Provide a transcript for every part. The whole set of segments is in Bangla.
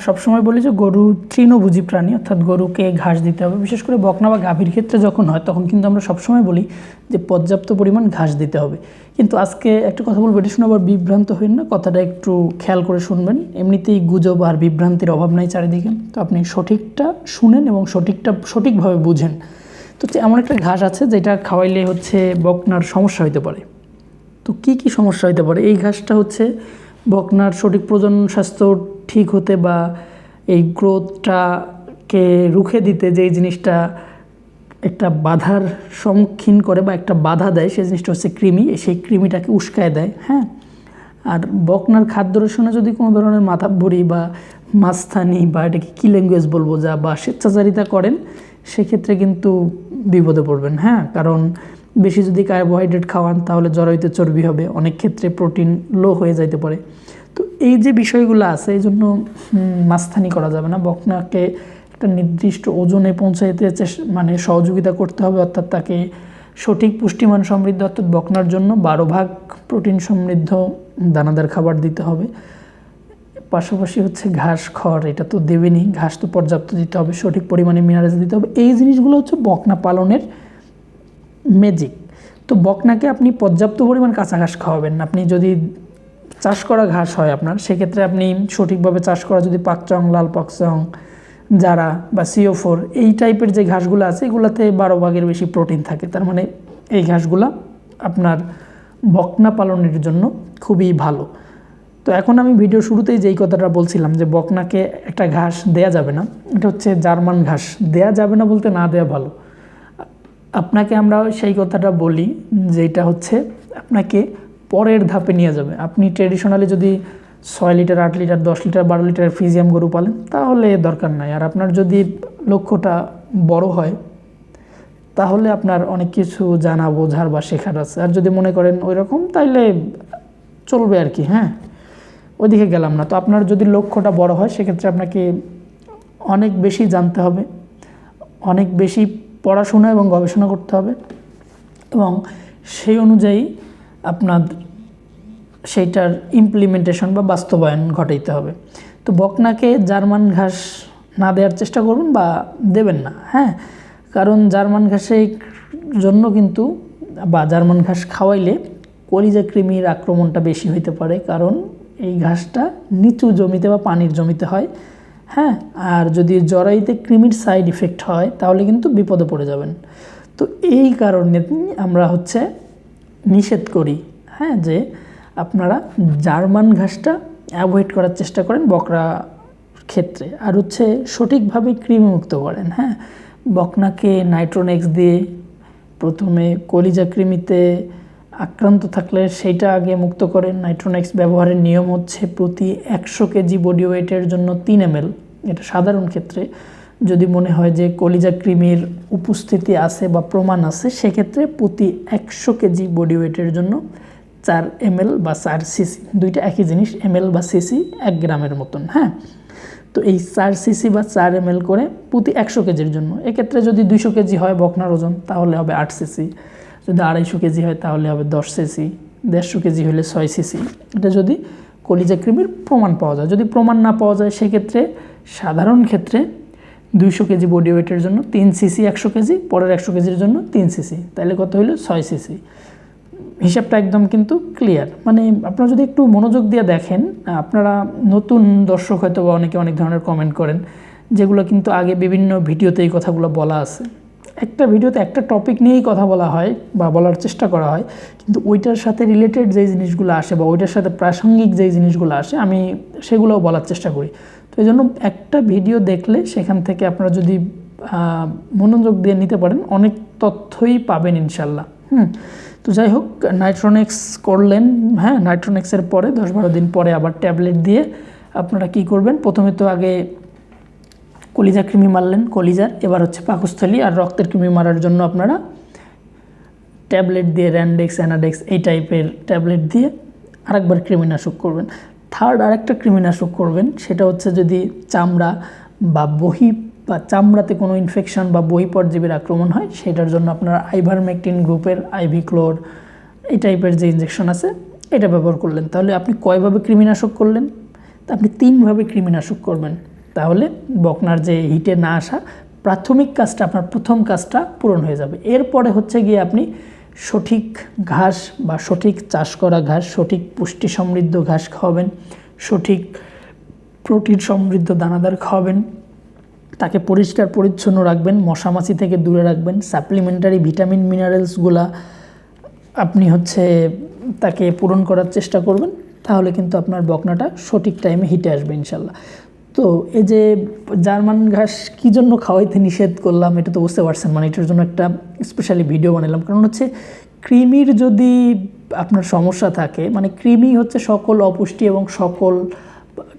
আমরা সবসময় বলি যে গরু তৃণভোজী প্রাণী, অর্থাৎ গরুকে ঘাস দিতে হবে। বিশেষ করে বকনা বা গাভীর ক্ষেত্রে যখন হয়, তখন কিন্তু আমরা সবসময় বলি যে পর্যাপ্ত পরিমাণ ঘাস দিতে হবে। কিন্তু আজকে একটা কথা বলব, এটা শুনে আবার বিভ্রান্ত হইন না, কথাটা একটু খেয়াল করে শুনবেন। এমনিতেই গুজব আর বিভ্রান্তির অভাব নাই চারিদিকে, তো আপনি সঠিকটা শুনেন এবং সঠিকটা, সঠিকভাবে বুঝেন। তো এমন একটা ঘাস আছে যেটা খাওয়াইলে হচ্ছে বকনার সমস্যা হতে পারে। তো কি কি সমস্যা হতে পারে? এই ঘাসটা হচ্ছে বকনার সঠিক প্রজনন স্বাস্থ্য ঠিক হতে বা এই গ্রোথটাকে রুখে দিতে যে জিনিসটা একটা বাধার সম্মুখীন করে বা একটা বাধা দেয়, সেই জিনিসটা হচ্ছে কৃমি। সেই কৃমিটাকে উস্কায় দেয় হ্যাঁ? আর বকনার খাদ্য রসনে যদি কোনো ধরনের মাথা ভরি বা মাস্তানি বা এটাকে কী ল্যাঙ্গুয়েজ বলব যা বা স্বেচ্ছাচারিতা করেন, সেক্ষেত্রে কিন্তু বিপদে পড়বেন হ্যাঁ? কারণ বেশি যদি কার্বোহাইড্রেট খাওয়ান, তাহলে জরায়ুতে চর্বি হবে। অনেক ক্ষেত্রে প্রোটিন লো হয়ে যাইতে পারে। তো এই যে বিষয়গুলো আছে, এই জন্য মাস্তানি করা যাবে না। বকনাকে একটা নির্দিষ্ট ওজনে পৌঁছাইতে মানে সহযোগিতা করতে হবে, অর্থাৎ তাকে সঠিক পুষ্টিমান সমৃদ্ধ, অর্থাৎ বকনার জন্য বারো ভাগ প্রোটিন সমৃদ্ধ দানাদার খাবার দিতে হবে। পাশাপাশি হচ্ছে ঘাস, খড়, এটা তো দেবেনি ঘাস তো পর্যাপ্ত দিতে হবে, সঠিক পরিমাণে মিনারেলস দিতে হবে। এই জিনিসগুলো হচ্ছে বকনা পালনের ম্যাজিক তো বকনাকে আপনি পর্যাপ্ত পরিমাণ কাঁচা ঘাস খাওয়াবেন আপনি যদি চাষ করা ঘাস হয় আপনার, সেক্ষেত্রে আপনি সঠিকভাবে চাষ করা যদি পাকচং লাল পাকচং জারা বা সিও ফোর এই টাইপের যে ঘাসগুলো আছে, এগুলোতে বারো ভাগের বেশি প্রোটিন থাকে। তার মানে এই ঘাসগুলো আপনার বকনা পালনের জন্য খুবই ভালো। তো এখন আমি ভিডিও শুরুতেই যেই কথাটা বলছিলাম যে বকনাকে একটা ঘাস দেয়া যাবে না, এটা হচ্ছে জার্মান ঘাস। দেয়া যাবে না বলতে না দেয়া ভালো। আপনাকে আমরা সেই কথাটা বলি যেটা হচ্ছে আপনাকে পরের ধাপে নিয়ে যাবে। আপনি ট্রেডিশনালি যদি ছয় লিটার, আট লিটার, দশ লিটার, বারো লিটার ফিজিয়াম গরু পালেন, তাহলে দরকার নাই। আর আপনার যদি লক্ষ্যটা বড় হয়, তাহলে আপনার অনেক কিছু জানা, বোঝার বা শেখার আছে। আর যদি মনে করেন ওই রকম তাইলে চলবে আর কি হ্যাঁ? ওইদিকে গেলাম না। তো আপনার যদি লক্ষ্যটা বড় হয়, সেক্ষেত্রে আপনাকে অনেক বেশি জানতে হবে, অনেক বেশি পড়াশোনা এবং গবেষণা করতে হবে এবং সেই অনুযায়ী আপনার সেইটার ইমপ্লিমেন্টেশন বা বাস্তবায়ন ঘটাইতে হবে। তো বকনাকে জার্মান ঘাস না দেওয়ার চেষ্টা করুন বা দেবেন না হ্যাঁ? কারণ জার্মান ঘাসের জন্য কিন্তু, বা জার্মান ঘাস খাওয়াইলে কলিজা কৃমির আক্রমণটা বেশি হইতে পারে, কারণ এই ঘাসটা নিচু জমিতে বা পানির জমিতে হয় হ্যাঁ? আর যদি জরাইতে কৃমির সাইড ইফেক্ট হয়, তাহলে কিন্তু বিপদে পড়ে যাবেন। তো এই কারণে আমরা হচ্ছে নিষেধ করি হ্যাঁ? যে আপনারা জার্মান ঘাসটা অ্যাভয়েড করার চেষ্টা করেন বকরা ক্ষেত্রে। আর হচ্ছে সঠিকভাবে কৃমিমুক্ত করেন হ্যাঁ? বকনাকে নাইট্রোনেক্স দিয়ে প্রথমে কলিজা কৃমিতে আক্রান্ত থাকলে সেইটা আগে মুক্ত করেন। নাইট্রোনেক্স ব্যবহারের নিয়ম হচ্ছে প্রতি একশো কেজি বডি ওয়েটের জন্য তিন এম এটা সাধারণ ক্ষেত্রে। যদি মনে হয় যে কলিজা কৃমির উপস্থিতি আছে বা প্রমাণ আছে, সেক্ষেত্রে প্রতি একশো কেজি বডি ওয়েটের জন্য চার এম বা চার সিসি, দুইটা একই জিনিস এম বা সিসি এক গ্রামের মতন হ্যাঁ? তো এই চার সিসি বা চার এম করে প্রতি একশো কেজির জন্য, এক্ষেত্রে যদি দুইশো কেজি হয় বকনার ওজন, তাহলে হবে আট সিসি। যদি আড়াইশো কেজি হয়, তাহলে হবে দশ সিসি। দেড়শো কেজি হলে ছয় সিসি। এটা যদি কলিজা কৃমির প্রমাণ পাওয়া যায়। যদি প্রমাণ না পাওয়া যায়, সেক্ষেত্রে সাধারণ ক্ষেত্রে দুইশো কেজি বডি ওয়েটের জন্য তিন সিসি একশো কেজি, পরের একশো কেজির জন্য তিন সিসি। তাহলে কত হলো ছয় সিসি। হিসাবটা একদম কিন্তু ক্লিয়ার মানে আপনারা যদি একটু মনোযোগ দিয়ে দেখেন, আপনারা নতুন দর্শক হয়তো বা অনেকে অনেক ধরনের কমেন্ট করেন, যেগুলো কিন্তু আগে বিভিন্ন ভিডিওতে এই কথাগুলো বলা আছে। একটা ভিডিওতে একটা টপিক নিয়েই কথা বলা হয় বা বলার চেষ্টা করা হয়, কিন্তু ওইটার সাথে রিলেটেড যেই জিনিসগুলো আসে বা ওইটার সাথে প্রাসঙ্গিক যেই জিনিসগুলো আসে, আমি সেগুলোও বলার চেষ্টা করি। তো এই জন্য একটা ভিডিও দেখলে সেখান থেকে আপনারা যদি মনোযোগ দিয়ে নিতে পারেন, অনেক তথ্যই পাবেন ইনশাল্লাহ। হুম, তো যাই হোক নাইট্রোনেক্স করলেন হ্যাঁ নাইট্রোনেক্সের পরে, দশ বারো দিন পরে আবার ট্যাবলেট দিয়ে আপনারা কি করবেন? প্রথমে তো আগে কলিজা কৃমি মারলেন, কলিজার, এবার হচ্ছে পাকস্থলী আর রক্তের কৃমি মারার জন্য আপনারা ট্যাবলেট দিয়ে র্যান্ডেক্স অ্যানাডেক্স এই টাইপের ট্যাবলেট দিয়ে আরেকবার কৃমিনাশক করবেন। থার্ড আরেকটা কৃমিনাশক করবেন, সেটা হচ্ছে যদি চামড়া বা বহি বা চামড়াতে কোনো ইনফেকশন বা বহি পরজীবীর আক্রমণ হয়, সেটার জন্য আপনারা আইভারমেকটিন গ্রুপের আইভি ক্লোর এই টাইপের যে ইনজেকশন আছে, এটা ব্যবহার করলেন। তাহলে আপনি কয়ভাবে কৃমিনাশক করলেন? তা আপনি তিনভাবে কৃমিনাশক করবেন। তাহলে বকনার যে হিটে না আসা, প্রাথমিক কাজটা, আপনার প্রথম কাজটা পূরণ হয়ে যাবে। এরপরে হচ্ছে গিয়ে আপনি সঠিক ঘাস বা সঠিক চাষ করা ঘাস, সঠিক পুষ্টি সমৃদ্ধ ঘাস খাওয়াবেন, সঠিক প্রোটিন সমৃদ্ধ দানাদার খাওয়াবেন তাকে পরিষ্কার পরিচ্ছন্ন রাখবেন, মশামাছি থেকে দূরে রাখবেন সাপ্লিমেন্টারি ভিটামিন মিনারেলসগুলা আপনি হচ্ছে তাকে পূরণ করার চেষ্টা করবেন, তাহলে কিন্তু আপনার বকনাটা সঠিক টাইমে হিটে আসবে ইনশাল্লাহ। তো এই যে জার্মান ঘাস কী জন্য খাওয়াইতে নিষেধ করলাম, এটা তো বুঝতে পারছেন মানে এটার জন্য একটা স্পেশালি ভিডিও বানালাম। কারণ হচ্ছে কৃমির যদি আপনার সমস্যা থাকে মানে কৃমি হচ্ছে সকল অপুষ্টি এবং সকল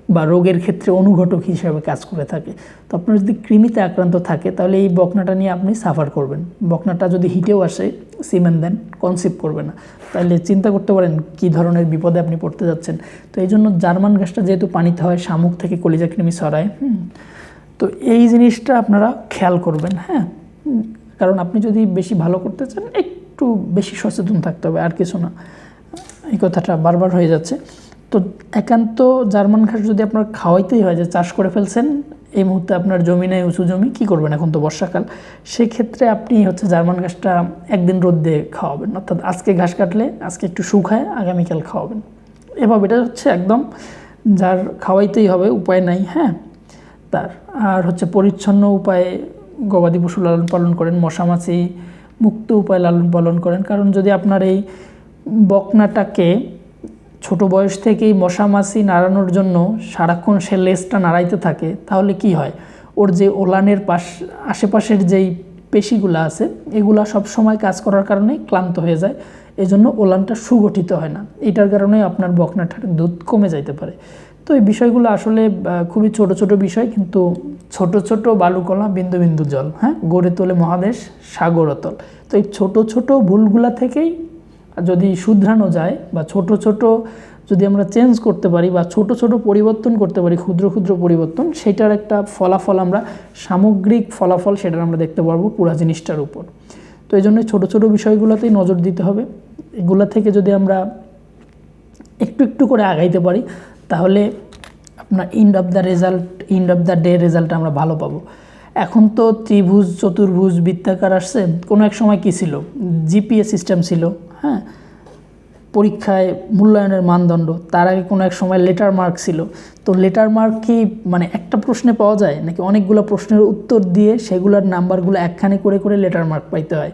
বা রোগের ক্ষেত্রে অনুঘটক হিসাবে কাজ করে থাকে। তো আপনার যদি কৃমিতে আক্রান্ত থাকে, তাহলে এই বকনাটা নিয়ে আপনি সাফার করবেন। বকনাটা যদি হিটেও আসে সিমেন্ট দেন কনসিভ করবে না। তাহলে চিন্তা করতে পারেন কি ধরনের বিপদে আপনি পড়তে যাচ্ছেন। তো এই জন্য জার্মান গাছটা যেহেতু পানিতে হয়, শামুক থেকে কলিজা কৃমি সরায় তো এই জিনিসটা আপনারা খেয়াল করবেন হ্যাঁ। কারণ আপনি যদি বেশি ভালো করতে চান, একটু বেশি সচেতন থাকতে হবে, আর কিছু না। এই কথাটা বারবার হয়ে যাচ্ছে। তো একান্ত জার্মান ঘাস যদি আপনার খাওয়াইতেই হয় যে চাষ করে ফেলছেন, এই মুহূর্তে আপনার জমি নেই, উঁচু জমি, কী করবেন এখন তো বর্ষাকাল? সেক্ষেত্রে আপনি হচ্ছে জার্মান ঘাসটা একদিন রোদ দিয়ে খাওয়াবেন। অর্থাৎ আজকে ঘাস কাটলে আজকে একটু শুকায়, আগামীকাল খাওয়াবেন। এভাবে এটা হচ্ছে একদম যার খাওয়াইতেই হবে, উপায় নাই হ্যাঁ? তার। আর হচ্ছে পরিচ্ছন্ন উপায়ে গবাদি পশু লালন পালন করেন মশামাছি মুক্ত উপায়ে লালন পালন করেন। কারণ যদি আপনার এই বকনাটাকে ছোট বয়স থেকেই মশামাছি নাড়ানোর জন্য সারাক্ষণ সে লেজটা নাড়াইতে থাকে, তাহলে কি হয়? ওর যে ওলানের পাশ, আশেপাশের যেই পেশিগুলো আছে, এগুলা সব সময় কাজ করার কারণে ক্লান্ত হয়ে যায় এই জন্য ওলানটা সুগঠিত হয় না। এটার কারণে আপনার বকনাটার দুধ কমে যাইতে পারে। তো এই বিষয়গুলো আসলে খুবই ছোট ছোট বিষয়, কিন্তু ছোট ছোট বালুকলা বিন্দু বিন্দু জল হ্যাঁ? গড়ে তোলে মহাদেশ সাগরতল। তো এই ছোট ছোট ভুলগুলা থেকেই যদি শুধরানো যায় বা ছোট ছোট যদি আমরা চেঞ্জ করতে পারি বা ছোট ছোট পরিবর্তন করতে পারি, ক্ষুদ্র ক্ষুদ্র পরিবর্তন, সেটার একটা ফলাফল আমরা, সামগ্রিক ফলাফল সেটার আমরা দেখতে পারব পুরা জিনিসটার উপর। তো এই জন্য ছোটো ছোটো বিষয়গুলোতেই নজর দিতে হবে। এগুলা থেকে যদি আমরা একটু একটু করে আগাইতে পারি, তাহলে আপনার end of the result end of the day result আমরা ভালো পাবো। এখন তো ত্রিভুজ, চতুর্ভুজ, বৃত্তাকার আসছে। কোনো এক সময় কী ছিল? জিপিএ সিস্টেম ছিল হ্যাঁ? পরীক্ষায় মূল্যায়নের মানদণ্ড, তার আগে কোনো এক সময় লেটার মার্ক ছিল। তো লেটার মার্ক কি মানে একটা প্রশ্নে পাওয়া যায়? নাকি অনেকগুলো প্রশ্নের উত্তর দিয়ে সেগুলোর নাম্বারগুলো একখানে করে করে লেটার মার্ক পাইতে হয়?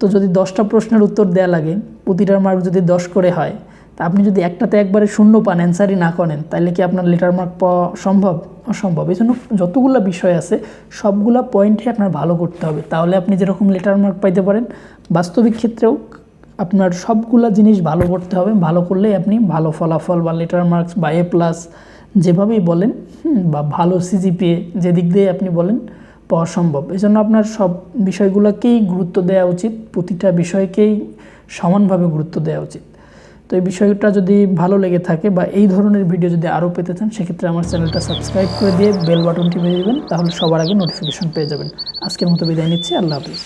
তো যদি দশটা প্রশ্নের উত্তর দেওয়া লাগে, প্রতিটার মার্ক যদি দশ করে হয় তা আপনি যদি একটাতে একবারে শূন্য পান অ্যান্সারই না করেন তাহলে কি আপনার লেটার মার্ক পাওয়া সম্ভব? অসম্ভব। এই জন্য যতগুলো বিষয় আছে, সবগুলা পয়েন্টে আপনার ভালো করতে হবে। তাহলে আপনি যেরকম লেটার মার্ক পাইতে পারেন, বাস্তবিক ক্ষেত্রেও আপনার সবগুলা জিনিস ভালো করতে হবে। ভালো করলেই আপনি ভালো ফলাফল বা লেটার মার্কস বা এ প্লাস যেভাবেই বলেন বা ভালো সিজিপিএ যেদিক দিয়ে আপনি বলেন, পাওয়া সম্ভব। এই জন্য আপনার সব বিষয়গুলোকেই গুরুত্ব দেওয়া উচিত, প্রতিটা বিষয়কেই সমানভাবে গুরুত্ব দেওয়া উচিত। তো এই বিষয়টা যদি ভালো লেগে থাকে বা এই ধরনের ভিডিও যদি আরও পেতে চান, সেক্ষেত্রে আমার চ্যানেলটা সাবস্ক্রাইব করে দিয়ে বেল বাটনটি পেয়ে দেবেন, তাহলে সবার আগে নোটিফিকেশন পেয়ে যাবেন। আজকের মতো বিদায় নিচ্ছি, আল্লাহ হাফিজ।